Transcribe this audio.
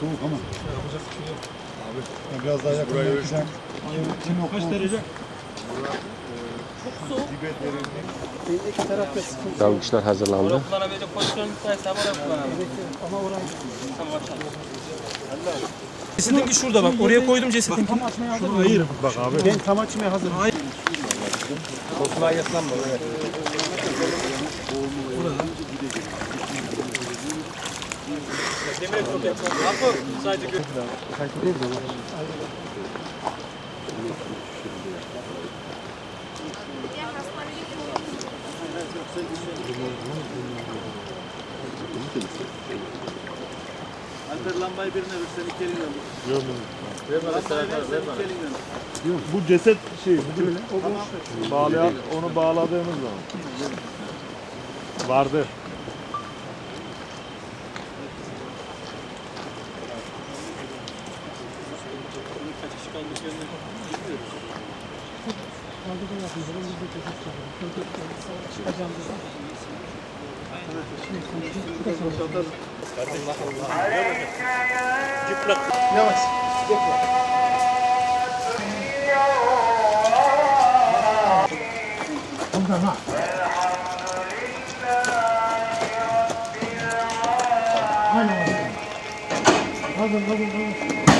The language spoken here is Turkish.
soğuk ama. Ya Biraz daha yakın Kaç derece? İki tarafta sıkıntı. Dalgıçlar hazırlandı. Oraya kullanabilecek pozisyon müsaitse oraya kullanalım. Ama orayı Tamam başlayalım. Cesetinki şurada bak. Oraya koydum cesetinki. tam açmaya hazır. Şunu ayır. Bak abi. Ben tam açmaya hazır. Sadece gö- Alper lambayı birine versen iki elinle vur. Lambayı versen iki elinle vur. Bu ceset şey, bu bağlayan, onu bağladığımız zaman. Vardı. Yavaş. Ondan ha. Aynen. Hazır, hazır, hazır. Hazır.